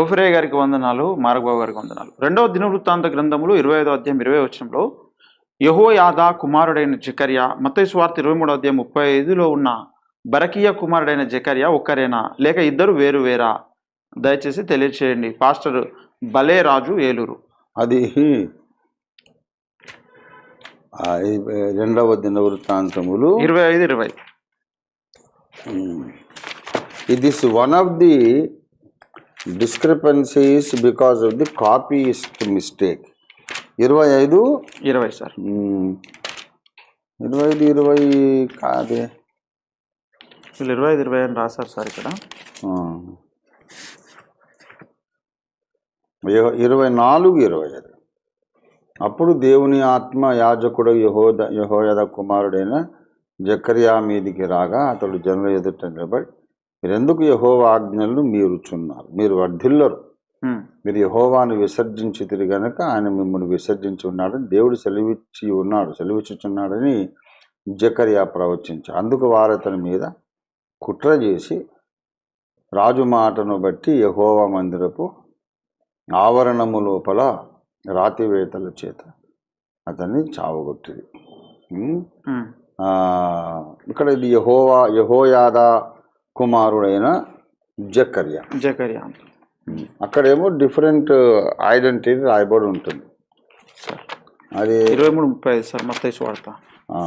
ఓఫిరే గారికి వందనాలు మార్గబాబు గారికి వందనాలు. రెండవ దినవృత్తాంత గ్రంథములు ఇరవై ఐదో అధ్యాయం ఇరవై వచనంలో యహో యాదా కుమారుడైన జకర్య మత్తయి స్వార్థ ఇరవై మూడో అధ్యాయం ముప్పై ఐదులో ఉన్న బరకీయ కుమారుడైన జకర్య ఒక్కరేనా? లేక ఇద్దరు వేరు వేరా? దయచేసి తెలియచేయండి. పాస్టర్ బలే రాజు ఏలూరు. అది రెండవ దిన వృత్తాంతములు ఇరవై ఐదు. ఇరవై ఇది is one of the discrepancies because of the copyist mistake ఇరవై ఐదు? ఇరవై సార్. ఇరవై ఐదు ఇరవై కాదే. వీళ్ళు ఇరవై ఐదు ఇరవై అని రాశారు సార్ ఇక్కడ. ఇరవై నాలుగు ఇరవై ఐదు. అప్పుడు దేవుని ఆత్మ యాజకుడు యహోద యహోయద కుమారుడైన జకర్యా మీదికి రాగా అతడు జనుల ఎదుట నిలబడి మీరెందుకు యహోవ ఆజ్ఞలను మీరుచున్నారు? మీరు వర్ధిల్లరు. మీరు యహోవాను విసర్జించి గనక ఆయన మిమ్మల్ని విసర్జించి ఉన్నాడని దేవుడు సెలవిచ్చి ఉన్నాడు సెలవిచ్చుచున్నాడని జకర్యా ప్రవచించాడు. అందుకు వారు అతని మీద కుట్ర చేసి రాజు మాటను బట్టి యహోవా మందిరపు ఆవరణము లోపల రాతివేతల చేత అతన్ని చావగొట్టింది ఇక్కడ ఇది యహోవా యహోయాదా కుమారుడైన జకర్యా. జకర్యా. అక్కడేమో డిఫరెంట్ ఐడెంటిటీ రాయబడి ఉంటుంది. అది ఇరవై మూడు ముప్పై ఐదు సార్ మత్తయి స్వార్థ ఆ,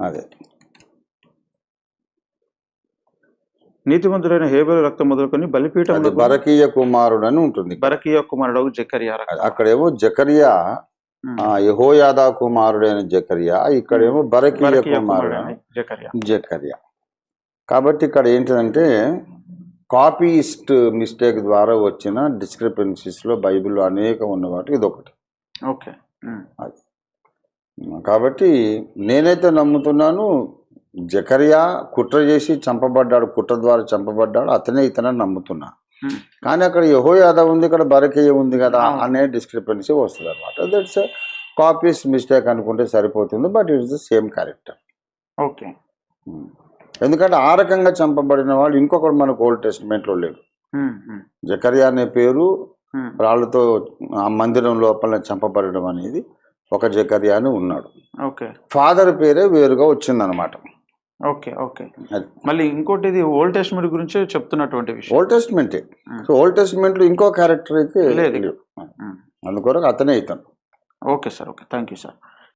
అదే. నీతిమంతుడైన హేబెలు రక్తం మొదలుకొని బలిపీఠం బరకీయ కుమారుడు అని ఉంటుంది బరకీయ కుమారుడు జకర్యా అక్కడేమో జకరియా యెహోయాదా కుమారుడైన జకరియా ఇక్కడేమో బరకీయ కుమారుడు జకర్యా. కాబట్టి ఇక్కడ ఏంటంటే కాపీస్ట్ మిస్టేక్ ద్వారా వచ్చిన డిస్క్రిపెన్సీస్లో బైబిల్లో అనేకం ఉన్న వాటికి ఇది ఒకటి ఓకే అది. కాబట్టి నేనైతే నమ్ముతున్నాను జకరియా కుట్ర చేసి చంపబడ్డాడు కుట్ర ద్వారా చంపబడ్డాడు అతనే ఇతనని నమ్ముతున్నా. ఉమ్, కానీ అక్కడ యహో యాదవ్ ఉంది ఇక్కడ బరకయ్య ఉంది కదా. అనే డిస్క్రిపెన్సీ వస్తుంది అనమాట దట్స్ కాపీస్ మిస్టేక్ అనుకుంటే సరిపోతుంది but it's the same character okay. ఎందుకంటే ఆ రకంగా చంపబడిన వాళ్ళు ఇంకొకడు మనకు ఓల్డ్ టెస్ట్మెంట్లో లేడు. ఉమ్, జకరియా అనే పేరు ఉమ్, రాళ్ళతో ఆ మందిరం లోపల చంపబడడం అనేది ఒక జకరియా అని ఉన్నాడు. ఓకే. ఫాదర్ పేరే వేరుగా వచ్చిందనమాట ఓకే ఓకే. అది. మళ్ళీ ఇంకోటి ఇది ఓల్డ్ టెస్ట్మెంట్ గురించి చెప్తున్నటువంటి విషయం. ఓల్డ్ టెస్ట్మెంటే. సో ఓల్డ్ టెస్ట్మెంట్లో ఇంకో క్యారెక్టర్ అయితే లేదు. అందుకొరకు అతనే ఇతను. Okay sir okay. Thank you sir.